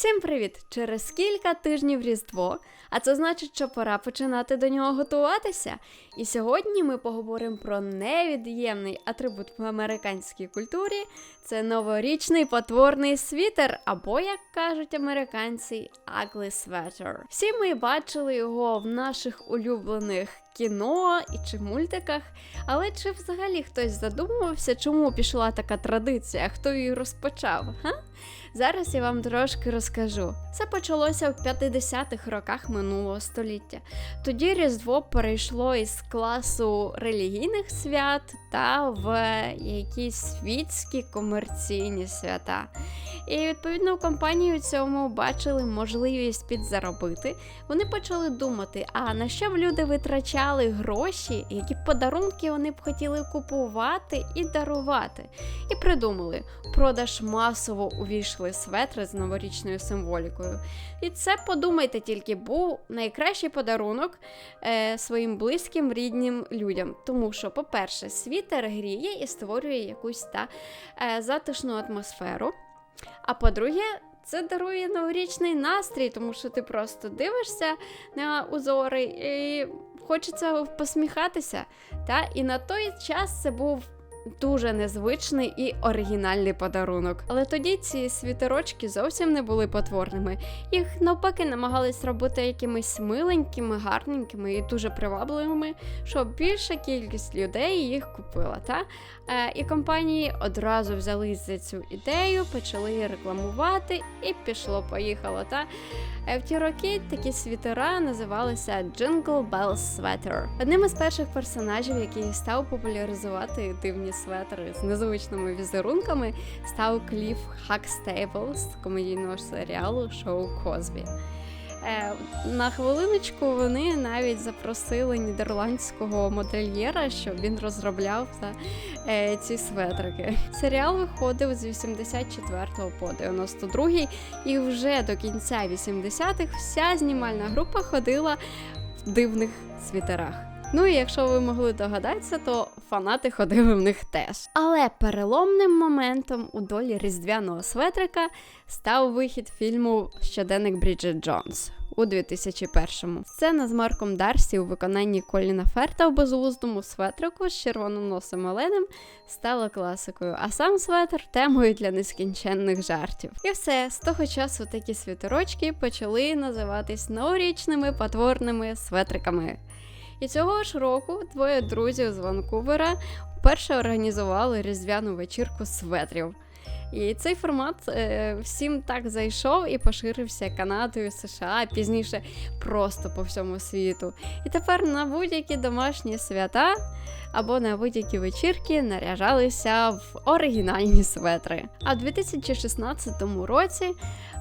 Всім привіт! Через кілька тижнів Різдво, а це значить, що пора починати до нього готуватися. І сьогодні ми поговоримо про невід'ємний атрибут в американській культурі це новорічний потворний світер, або, як кажуть американці, ugly sweater. Всі ми бачили його в наших улюблених кіно і чи мультиках. Але чи взагалі хтось задумувався, чому пішла така традиція, хто її розпочав? Га? Зараз я вам трошки розкажу. Це почалося в 50-х роках минулого століття. Тоді Різдво перейшло із класу релігійних свят та в якісь світські комерційні свята. І відповідно компанії у цьому бачили можливість підзаробити. Вони почали думати, а на що б люди витрачали гроші, які подарунки вони б хотіли купувати і дарувати. І придумали, продаж масово увійшли светри з новорічною символікою. І це подумайте тільки, був найкращий подарунок е, своїм близьким рідним людям. Тому що, по-перше, світер гріє і створює якусь та е, затишну атмосферу. А по-друге, це дарує новорічний настрій, тому що ти просто дивишся на узори і хочеться посміхатися. Та? І на той час це був дуже незвичний і оригінальний подарунок. Але тоді ці світерочки зовсім не були потворними. Їх навпаки намагались робити якимись миленькими, гарненькими і дуже привабливими, щоб більша кількість людей їх купила. Та? Е, і компанії одразу взялись за цю ідею, почали її рекламувати, і пішло-поїхало. Та? Е, в ті роки такі світера називалися Jingle Bell Sweater. Одним із перших персонажів, який став популяризувати дивні светри з незвичними візерунками, став Кліф Хакстейбл з комедійного серіалу Шоу Козбі. Е, на хвилиночку вони навіть запросили нідерландського модельєра, щоб він розробляв та, е, ці светрики. Серіал виходив з 84 по 92 і вже до кінця 80-х вся знімальна група ходила в дивних світерах. Ну і якщо ви могли догадатися, то фанати ходили в них теж. Але переломним моментом у долі різдвяного светрика став вихід фільму Щоденник Бріджит Джонс у 2001-му. Сцена з Марком Дарсі у виконанні Коліна Ферта в безглуздому светрику з червононосим оленем стала класикою, а сам светр темою для нескінченних жартів. І все, з того часу такі світерочки почали називатись новорічними потворними светриками. І цього ж року двоє друзів з Ванкувера вперше організували різдвяну вечірку светрів. І цей формат е, всім так зайшов і поширився Канадою, США, пізніше просто по всьому світу. І тепер на будь-які домашні свята або на будь-які вечірки наряжалися в оригінальні светри. А в 2016 році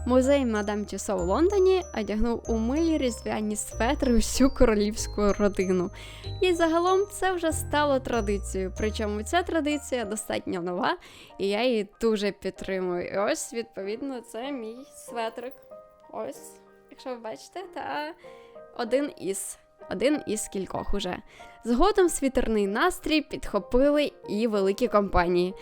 музей Мадам Тюсо в Лондоні одягнув у милі різдвяні светри усю королівську родину. І загалом це вже стало традицією. Причому ця традиція достатньо нова, і я її дуже підтримую. І ось, відповідно, це мій светрик. Ось, якщо ви бачите, та один із один із кількох уже. Згодом світерний настрій підхопили і великі компанії.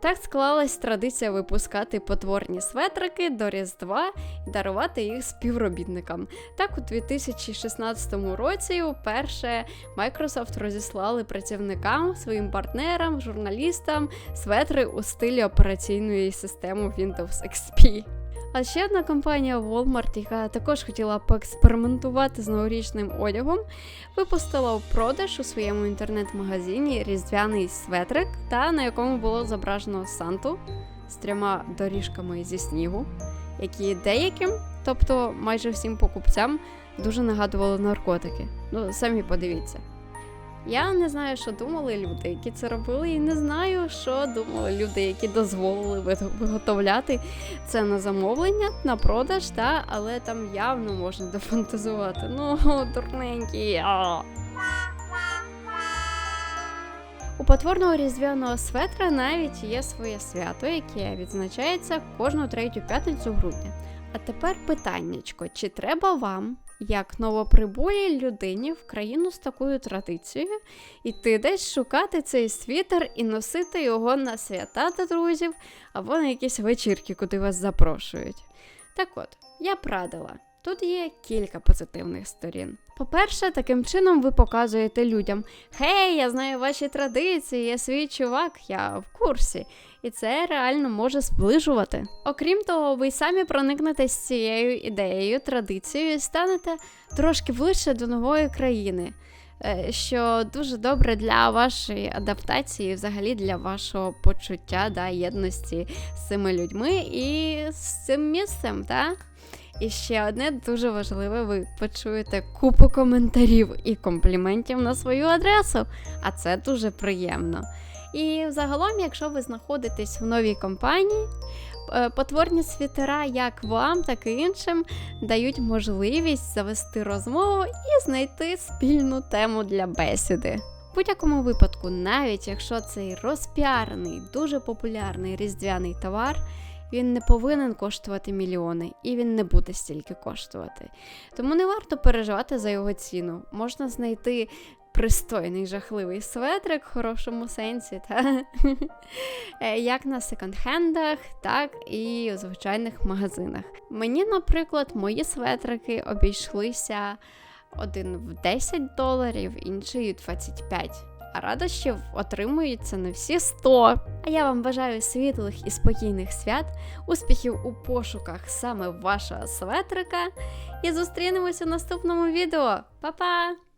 Так склалась традиція випускати потворні светрики до Різдва і дарувати їх співробітникам. Так, у 2016 році вперше Microsoft розіслали працівникам, своїм партнерам, журналістам светри у стилі операційної системи Windows XP. А ще одна компанія Walmart, яка також хотіла поекспериментувати з новорічним одягом, випустила у продаж у своєму інтернет-магазині різдвяний светрик, та на якому було зображено Санту з трьома доріжками зі снігу, які деяким, тобто майже всім покупцям, дуже нагадували наркотики. Ну, самі подивіться. Я не знаю, що думали люди, які це робили, і не знаю, що думали люди, які дозволили виготовляти це на замовлення, на продаж, та, але там явно можна дофантазувати. Ну, дурненькі. У потворного різдвяного светра навіть є своє свято, яке відзначається кожну третю п'ятницю грудня. А тепер питаннячко: чи треба вам як новоприбулій людині в країну з такою традицією, іти десь шукати цей світер і носити його на свята та друзів або на якісь вечірки, куди вас запрошують. Так от, я б радила. Тут є кілька позитивних сторін. По-перше, таким чином ви показуєте людям: Хей, я знаю ваші традиції, я свій чувак, я в курсі. І це реально може зближувати. Окрім того, ви самі проникнетесь цією ідеєю, традицією і станете трошки ближче до нової країни, е, що дуже добре для вашої адаптації, взагалі для вашого почуття да, єдності з цими людьми і з цим місцем. Та? І ще одне дуже важливе, ви почуєте купу коментарів і компліментів на свою адресу, а це дуже приємно. І загалом, якщо ви знаходитесь в новій компанії, е, потворні світера як вам, так і іншим дають можливість завести розмову і знайти спільну тему для бесіди. В будь-якому випадку, навіть якщо цей розпіарений, дуже популярний різдвяний товар, він не повинен коштувати мільйони, і він не буде стільки коштувати. Тому не варто переживати за його ціну. Можна знайти пристойний жахливий светрик в хорошому сенсі, та? Е, як на секонд-хендах, так і у звичайних магазинах. Мені, наприклад, мої светрики обійшлися один в 10 доларів, інший в 25. А радощів отримується на всі 100. А я вам бажаю світлих і спокійних свят, успіхів у пошуках саме вашого светрика. І зустрінемося в наступному відео. Па-па!